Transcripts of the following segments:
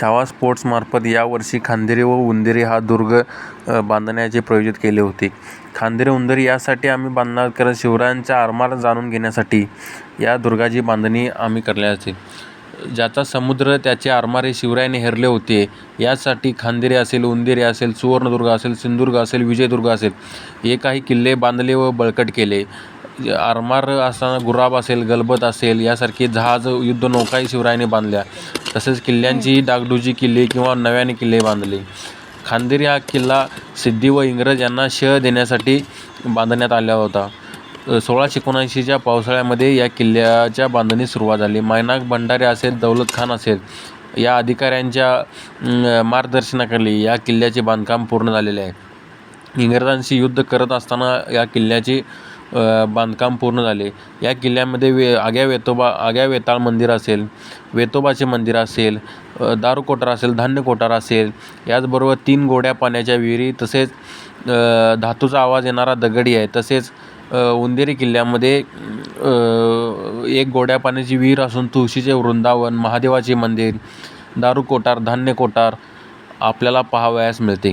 छावा स्पोर्ट्समार्फत यावर्षी खांदेरी व उंदेरी हा दुर्ग बांधण्याचे प्रयोजित केले होते. खांदेरी उंदेरी यासाठी आम्ही बांधणार कारण शिवरायांच्या आरमार जाणून घेण्यासाठी या दुर्गाची बांधणी आम्ही करण्याचे ज्याचा समुद्र त्याचे आरमारे शिवरायाने हेरले होते. यासाठी खांदेरी असेल उंदेरी असेल सुवर्णदुर्ग असेल सिंधुदुर्ग असेल विजयदुर्ग असेल हे काही किल्ले बांधले व बळकट केले. आरमार असताना गुराब असेल गलबत असेल यासारखे जहाज युद्ध नौकाही शिवरायाने बांधल्या. तसेच किल्ल्यांची डागडुजी किल्ले किंवा नव्याने किल्ले बांधले. खांदेरी हा किल्ला सिद्धी व इंग्रज यांना शह देण्यासाठी बांधण्यात आला होता. सोळाशे एकोणऐंशीच्या पावसाळ्यामध्ये या किल्ल्याच्या बांधणीस सुरुवात झाली. मायनाक भंडारे असेल दौलत खान असेल या अधिकाऱ्यांच्या मार्गदर्शनाखाली या किल्ल्याचे बांधकाम पूर्ण झालेले आहे. इंग्रजांशी युद्ध करत असताना या किल्ल्याचे बांधकाम पूर्ण झाले. या किल्ल्यामध्ये वे आग्या वेतोबा आग्या वेताळ मंदिर असेल वेतोबाचे मंदिर असेल दारू कोठार असेल धान्य कोठार असेल याचबरोबर तीन गोड्या पाण्याच्या विहिरी तसेच धातूचा आवाज येणारा दगडी आहे तसेच उंदेरी किल्ल्यामध्ये एक गोड्या पाण्याची विहीर असून तुळशीचे वृंदावन महादेवाचे मंदिर दारू कोठार धान्य कोठार आपल्याला पाहावयास मिळते.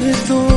recuerdo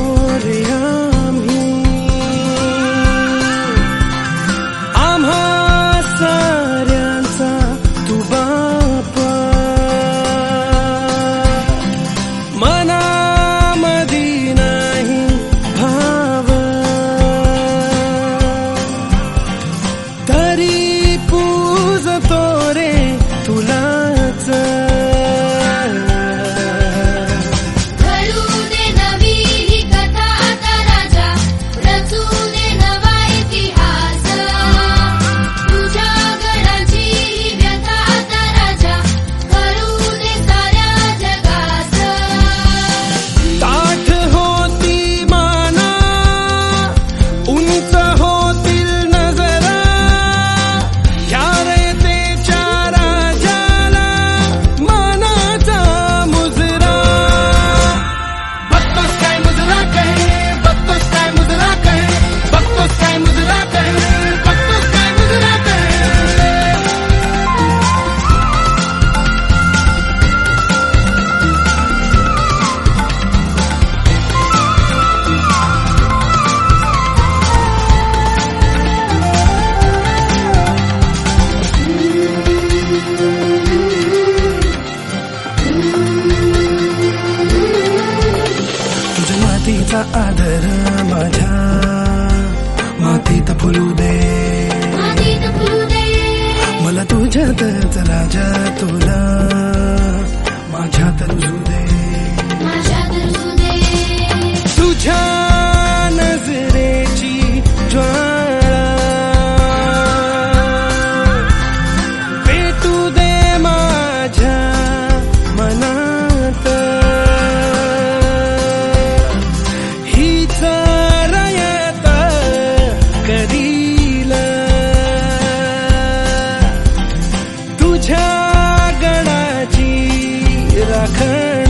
फुलू दे मला तुझ्यातच राजा तुला तुझ्या गणाची राखण